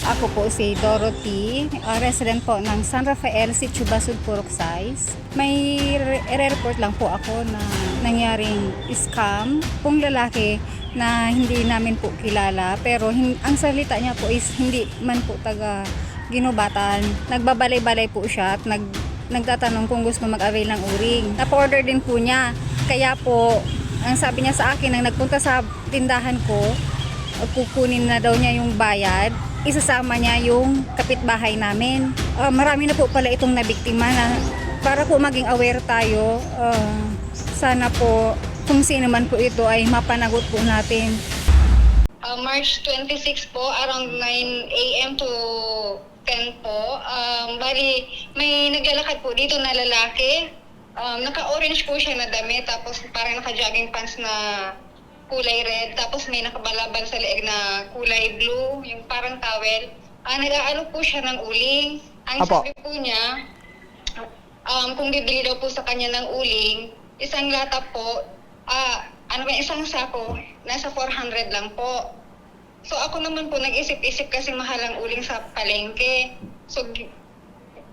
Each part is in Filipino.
Ako po si Dorothy, uh, resident po ng San Rafael, Sitio Basud, Purok Size. May re- report lang po ako na nangyaring scam pong lalaki na hindi namin po kilala pero ang salita niya po is hindi man po taga ginubatan. Nagbabalay-balay po siya at nag nagtatanong kung gusto mag-avail ng uring. Napa-order din po niya. Kaya po, ang sabi niya sa akin, nang nagpunta sa tindahan ko, kukunin na daw niya yung bayad, isasama niya yung kapitbahay namin. Ah, marami na po pala itong nabiktima na para po maging aware tayo, ah, sana po kung sino man po ito ay mapanagot po natin. Uh, March 26 po, around 9 a.m. to 10 po. Um, bali, may naglalakad po dito na lalaki. Um, naka-orange po siya na damit, tapos parang naka-jogging pants na kulay red, tapos may nakabalabal sa leeg na kulay blue, yung parang towel. Ah, nag-aalok po siya ng uling. Ang Apo. sabi po niya, um, kung bibili daw po sa kanya ng uling, isang lata po, ah, ano ba, isang sako, nasa 400 lang po. So ako naman po, nag-isip-isip kasi mahal ang uling sa palengke. So,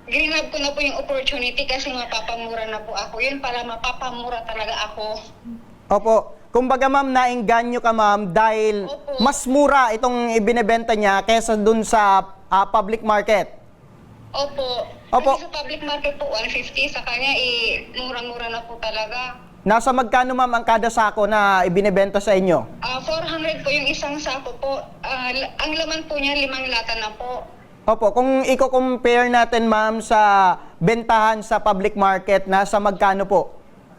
grinab ko na po yung opportunity kasi mapapamura na po ako. Yun pala, mapapamura talaga ako. Opo. Kumbaga ma'am, nainganyo ka ma'am dahil Opo. mas mura itong ibinebenta niya kesa dun sa ah, public market. Opo. Opo. Kasi sa public market po, 150. Sa kanya, eh, mura-mura na po talaga. Nasa magkano ma'am ang kada sako na ibinebenta sa inyo? Ah, 400 po yung isang sako po. Ah, l- ang laman po niya, limang lata na po. Opo, kung i-compare natin ma'am sa bentahan sa public market, nasa magkano po?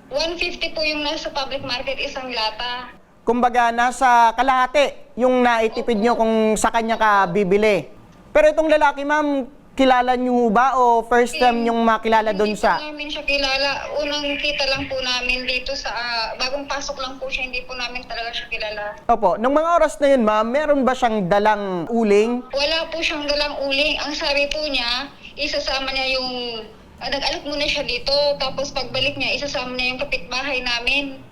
150 po yung nasa public market, isang lata. Kumbaga, nasa kalahati yung naitipid nyo kung sa kanya ka bibili. Pero itong lalaki ma'am, kilala nyo ba o first time yung makilala doon Hindi sa... po namin siya kilala. Unang kita lang po namin dito sa, ah, bagong pasok lang po siya, hindi po namin talaga siya kilala. Opo, nung mga oras na yun ma'am, meron ba siyang dalang uling? Wala po siyang dalang uling. Ang sabi po niya, isasama niya yung, ah, nag-alok muna siya dito, tapos pagbalik niya, isasama niya yung kapitbahay namin.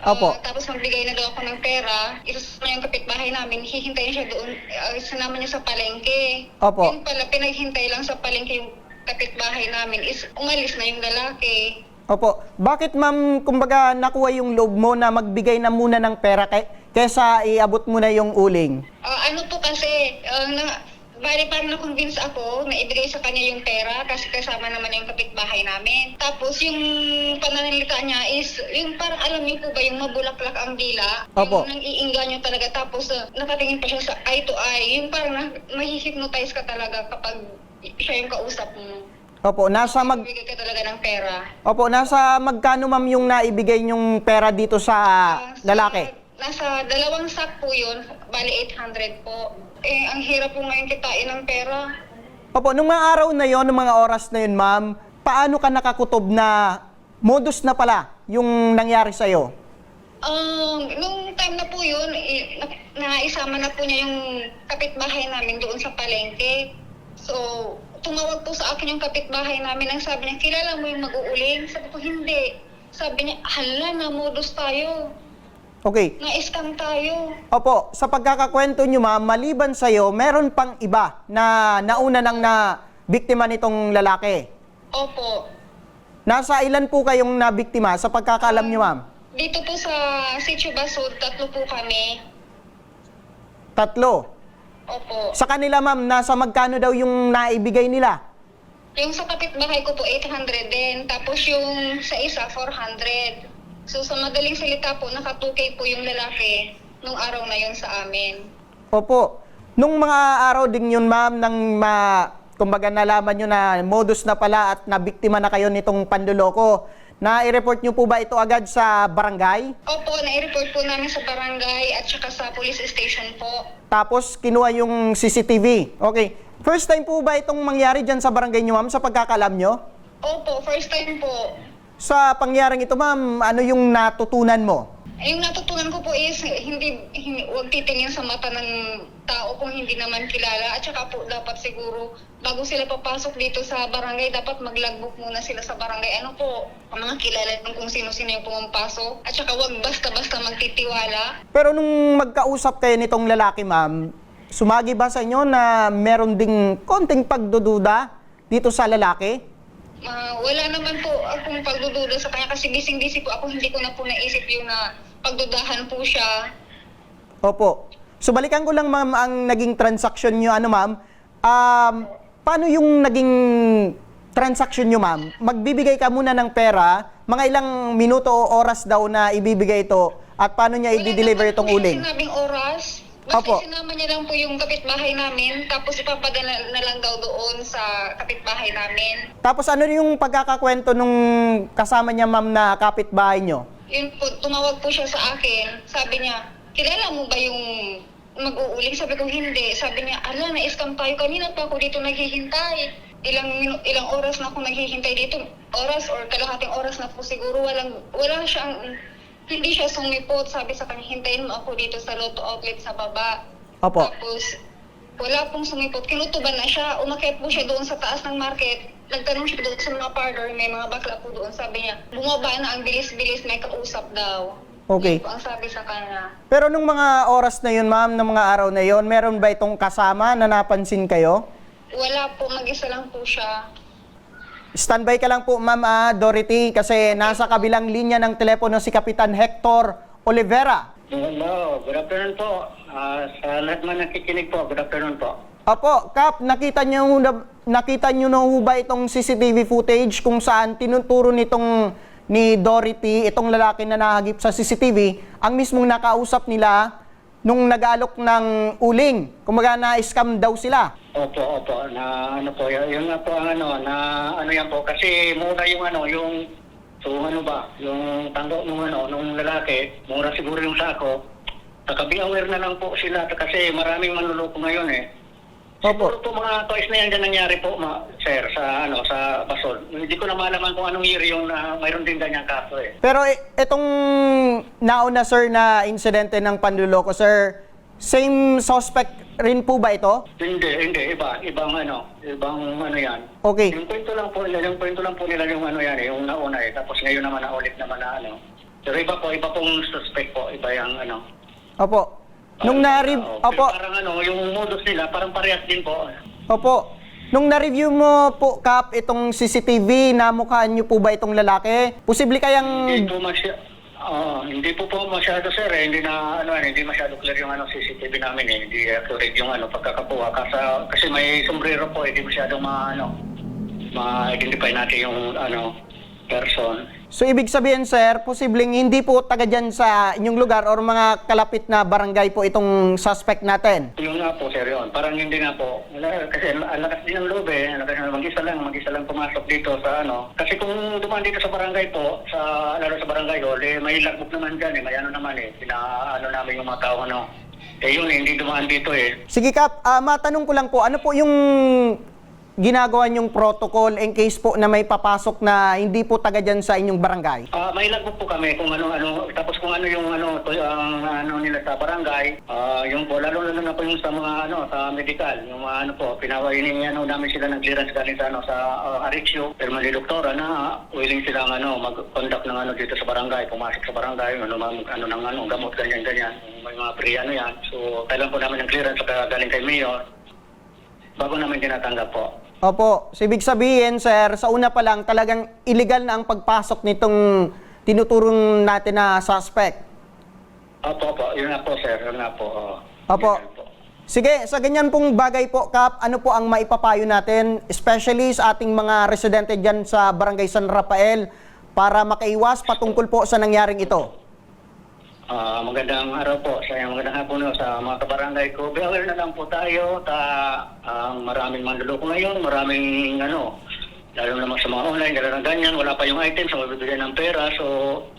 Ah, Opo. tapos magbigay na daw ako ng pera, isasama niya yung kapitbahay namin, hihintayin siya doon, uh, sinama niya sa palengke. Opo. Yun pala, pinaghintay lang sa palengke yung kapitbahay namin, is umalis na yung lalaki. Opo, bakit ma'am, kumbaga nakuha yung loob mo na magbigay na muna ng pera kay, kesa iabot mo na yung uling? Ah, ano po kasi, uh, na, bali parang na-convince ako na ibigay sa kanya yung pera kasi kasama naman yung kapitbahay namin. Tapos yung pananalita niya is, yung parang alam niyo po ba yung mabulaklak ang dila? Opo. Yung nang iingganyo talaga tapos uh, nakatingin pa siya sa eye to eye. Yung parang na, mahihypnotize ka talaga kapag siya yung kausap mo. Opo, nasa mag Bigay ka talaga ng pera. Opo, nasa magkano ma'am yung naibigay yung pera dito sa sa- lalaki? Nasa dalawang sack po yun, bali 800 po. Eh, ang hirap po ngayon kitain ng pera. Opo, nung mga araw na yon, nung mga oras na yun, ma'am, paano ka nakakutob na modus na pala yung nangyari sa'yo? Um, nung time na po yun, eh, na, naisama na po niya yung kapitbahay namin doon sa palengke. So, tumawag po sa akin yung kapitbahay namin. Ang sabi niya, kilala mo yung mag-uuling? Sabi ko, hindi. Sabi niya, hala, na modus tayo. Okay. Na-scam tayo. Opo, sa pagkakakwento nyo ma'am, maliban sa'yo, meron pang iba na nauna nang na biktima nitong lalaki. Opo. Nasa ilan po kayong nabiktima sa pagkakalam nyo ma'am? Dito po sa Sitio Basud, tatlo po kami. Tatlo. Opo. Sa kanila ma'am, nasa magkano daw yung naibigay nila? Yung sa kapitbahay ko po, 800 din. Tapos yung sa isa, 400. So sa madaling salita po, naka 2K po yung lalaki nung araw na yun sa amin. Opo. Nung mga araw din yun, ma'am, nang ma, kumbaga nalaman nyo na modus na pala at nabiktima na kayo nitong panduloko, na i-report nyo po ba ito agad sa barangay? Opo, nai-report po namin sa barangay at saka sa police station po. Tapos kinuha yung CCTV. Okay. First time po ba itong mangyari dyan sa barangay nyo, ma'am, sa pagkakalam nyo? Opo, first time po. Sa pangyaring ito, ma'am, ano yung natutunan mo? Yung natutunan ko po is hindi, hindi wag titingin sa mata ng tao kung hindi naman kilala at saka po dapat siguro bago sila papasok dito sa barangay dapat mag-logbook muna sila sa barangay ano po ang mga kilala ng kung sino-sino yung pumapasok at saka wag basta-basta magtitiwala Pero nung magkausap kayo nitong lalaki, ma'am, sumagi ba sa inyo na meron ding konting pagdududa dito sa lalaki? Ah, wala naman po akong pagdududa sa kanya kasi busy-busy po ako. Hindi ko na po naisip yung na pagdudahan po siya. Opo. So balikan ko lang ma'am ang naging transaction nyo ano ma'am. Um, paano yung naging transaction nyo ma'am? Magbibigay ka muna ng pera, mga ilang minuto o oras daw na ibibigay ito at paano niya Wala i-deliver itong uling? sinabing oras. Basta Opo. sinama niya lang po yung kapitbahay namin, tapos ipapadala na lang daw doon sa kapitbahay namin. Tapos ano yung pagkakakwento nung kasama niya ma'am na kapitbahay nyo? Yun po, tumawag po siya sa akin. Sabi niya, kilala mo ba yung mag-uuling? Sabi ko, hindi. Sabi niya, ala, na-scam tayo. Kanina pa ako dito naghihintay. Ilang minu- ilang oras na ako naghihintay dito. Oras or kalahating oras na po siguro. Walang, wala siyang, hindi siya sumipot. Sabi sa kanya, hintayin mo ako dito sa Lotto Outlet sa baba. Opo. Tapos, wala pong sumipot. Kinutuban na siya. Umakyat po siya doon sa taas ng market. Nagtanong siya doon sa mga parlor. May mga bakla po doon. Sabi niya, bumaba na ang bilis-bilis. May kausap daw. Okay. Yun po ang sabi sa kanya. Pero nung mga oras na yun ma'am, ng mga araw na yun, meron ba itong kasama na napansin kayo? Wala po. Mag-isa lang po siya. Standby ka lang po, Ma'am ah, Dorothy, kasi nasa kabilang linya ng telepono si Kapitan Hector Olivera. Hello, good afternoon po. Ah, sa lahat man nakikinig po, good afternoon po. Opo, Kap, nakita niyo na, nakita niyo na ho ba itong CCTV footage kung saan tinuturo nitong ni Dorothy, itong lalaki na nahagip sa CCTV, ang mismong nakausap nila nung nag-alok ng uling. Kumaga na-scam daw sila. Opo, opo, na ano po, yun, yun nga po ang ano, na ano yan po, kasi muna yung ano, yung, so ano ba, yung tango nung ano, nung lalaki, mura siguro yung sako, Taka-be aware na lang po sila kasi maraming manluloko ngayon eh. Opo. Siguro po mga toys na yan dyan nangyari po, ma, sir, sa ano, sa Basol. Hindi ko na malaman kung anong year yung na mayroon din ganyang kaso eh. Pero i- itong nauna sir na insidente ng panluloko sir, same suspect rin po ba ito? Hindi, hindi, iba, ibang ano, ibang ano yan. Okay. Yung kwento lang po nila, yung kwento lang po nila yung ano yan eh, yung nauna eh, tapos ngayon naman naulit naman na ano. Pero iba po, iba pong suspect po, iba yung ano. Opo. Nung na Oo, Opo. pero Parang ano, yung modus nila, parang parehas din po. Opo. Nung na-review mo po, Kap, itong CCTV, namukhaan niyo po ba itong lalaki? Posible kayang... Hindi po masya, Oo, hindi po po masyado sir eh, hindi na ano eh, hindi masyado clear yung ano CCTV namin eh, hindi accurate yung ano pagkakakuha kasi kasi may sombrero po, eh, hindi masyadong ma ano ma-identify natin yung ano person. So, ibig sabihin, sir, posibleng hindi po taga dyan sa inyong lugar or mga kalapit na barangay po itong suspect natin. Yung nga po, sir, yun. Parang hindi nga po. Wala, kasi ang lakas din ng loob eh. Ang lakas na mag-isa lang, mag-isa lang pumasok dito sa ano. Kasi kung dumaan dito sa barangay po, sa, lalo sa barangay hall, eh, may logbook naman dyan eh. May ano naman eh. Pina, ano namin yung mga tao, ano. Eh yun eh, hindi dumaan dito eh. Sige, Kap, ah, matanong ko lang po, ano po yung ginagawa niyong protocol in case po na may papasok na hindi po taga dyan sa inyong barangay? Ah, may logbook po kami kung ano ano tapos kung ano yung ano to, ang ano nila sa barangay. Ah, yung po lalo lalo na po yung sa mga ano sa medical, yung mga ano po pinawainin ano namin sila ng clearance galing sa ano sa uh, Arixio, pero mali doktora na willing silang ano mag-conduct ng ano dito sa barangay, pumasok sa barangay, ano mag, ano ng ano gamot ganyan ganyan. May mga pre ano yan. So kailan po namin ng clearance sa galing kay Mayor bago namin tinatanggap po. Opo, so ibig sabihin, sir, sa una pa lang, talagang illegal na ang pagpasok nitong tinuturong natin na suspect. Opo, opo. Yun nga po, sir. Yun nga po. oo. Opo. Yun po. Sige, sa ganyan pong bagay po, Kap, ano po ang maipapayo natin, especially sa ating mga residente dyan sa Barangay San Rafael, para makaiwas patungkol po sa nangyaring ito? Ah, magandang araw po sa magandang hapon no, sa mga kabarangay ko. Be aware na lang po tayo ta ang maraming manluloko ngayon, maraming ano, lalo naman sa mga online, gano'n na ganyan, wala pa yung items, so mabibigyan ng pera. So,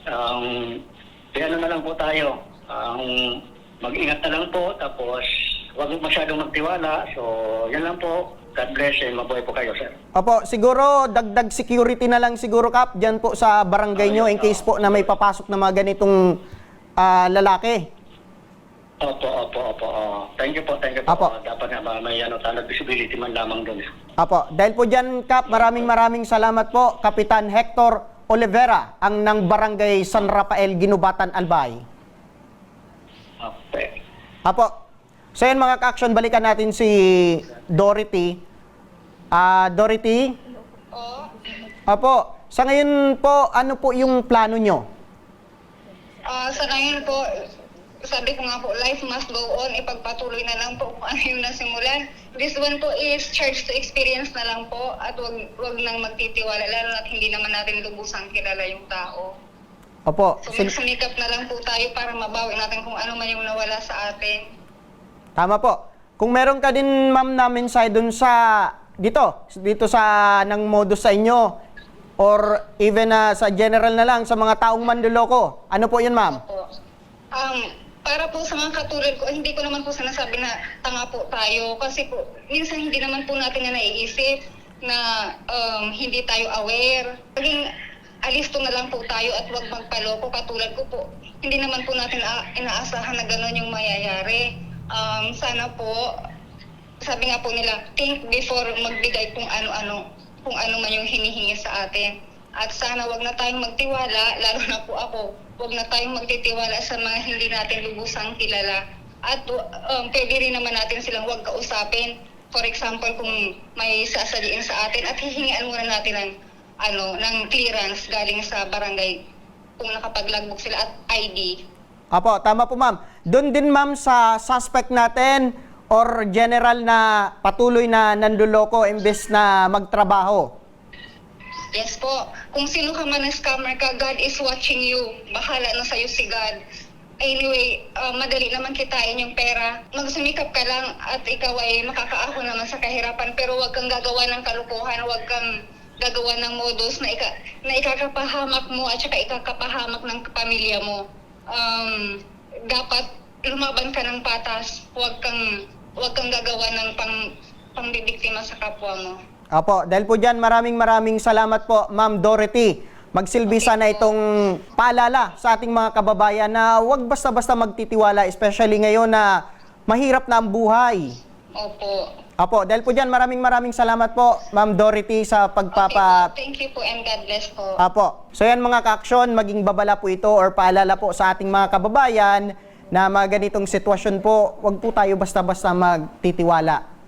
ang um, ano na lang po tayo. Ang mag-ingat na lang po, tapos huwag masyadong magtiwala. So, yan lang po. God bless and mabuhay po kayo, sir. Opo, siguro dagdag security na lang siguro, Kap, dyan po sa barangay nyo in case po na may papasok na mga ganitong ah, lalaki. Opo, opo, opo. oo. Thank you po, thank you po. Apo. Dapat nga ba may ano, tanong visibility man lamang doon. Apo, dahil po dyan, Kap, maraming maraming salamat po, Kapitan Hector Olivera, ang ng Barangay San Rafael, Ginubatan, Albay. Okay. Apo, So yan mga ka-action, balikan natin si Dorothy. Ah, Dorothy? O, Opo, sa ngayon po, ano po yung plano nyo? Ah, sa ngayon po, sabi ko nga po, life must go on. Ipagpatuloy na lang po kung ano yung nasimulan. This one po is charge to experience na lang po at wag, wag nang magtitiwala lalo na hindi naman natin lubusang kilala yung tao. Opo, So, sin- magsumikap na lang po tayo para mabawi natin kung ano man yung nawala sa atin. tama po. Kung meron ka din ma'am na mensahe dun sa, dito, dito sa, ng modus sa inyo, or even na sa general na lang, sa mga taong manduloko, ano po yun ma'am? Um, para po sa mga katulad ko, hindi ko naman po sinasabi na tanga po tayo kasi po minsan hindi naman po natin na naiisip na um, hindi tayo aware. Maging alisto na lang po tayo at huwag magpaloko katulad ko po. Hindi naman po natin inaasahan na gano'n yung mayayari. Um, sana po, sabi nga po nila, think before magbigay kung ano-ano, kung ano man yung hinihingi sa atin. At sana wag na tayong magtiwala, lalo na po ako, wag na tayong magtitiwala sa mga hindi natin lubusang kilala. At um, pwede rin naman natin silang wag kausapin. For example, kung may sasaliin sa atin at hihingian muna natin ng, ano, ng clearance galing sa barangay kung nakapaglagbok sila at ID. Apo, tama po ma'am. Doon din ma'am sa suspect natin or general na patuloy na nanduloko imbes na magtrabaho. Yes po. Kung sino ka man scammer ka, God is watching you. Bahala na sa'yo si God. Anyway, uh, madali naman kitain yung pera. Magsumikap ka lang at ikaw ay makakaahon naman sa kahirapan. Pero huwag kang gagawa ng kalukuhan, huwag kang gagawa ng modus na, ika, na ikakapahamak mo at saka ikakapahamak ng pamilya mo. Um, dapat lumaban ka ng patas. Huwag kang, huwag kang gagawa ng pang, pangbibiktima sa kapwa mo. Apo, dahil po dyan, maraming maraming salamat po, Ma'am Dorothy. Magsilbi sana itong paalala sa ating mga kababayan na huwag basta-basta magtitiwala, especially ngayon na mahirap na ang buhay. Opo. Apo, dahil po dyan, maraming maraming salamat po, Ma'am Dorothy, sa pagpapa... Okay po. Thank you po and God bless po. Apo. So yan mga ka-aksyon, maging babala po ito or paalala po sa ating mga kababayan na mga ganitong sitwasyon po, huwag po tayo basta-basta magtitiwala.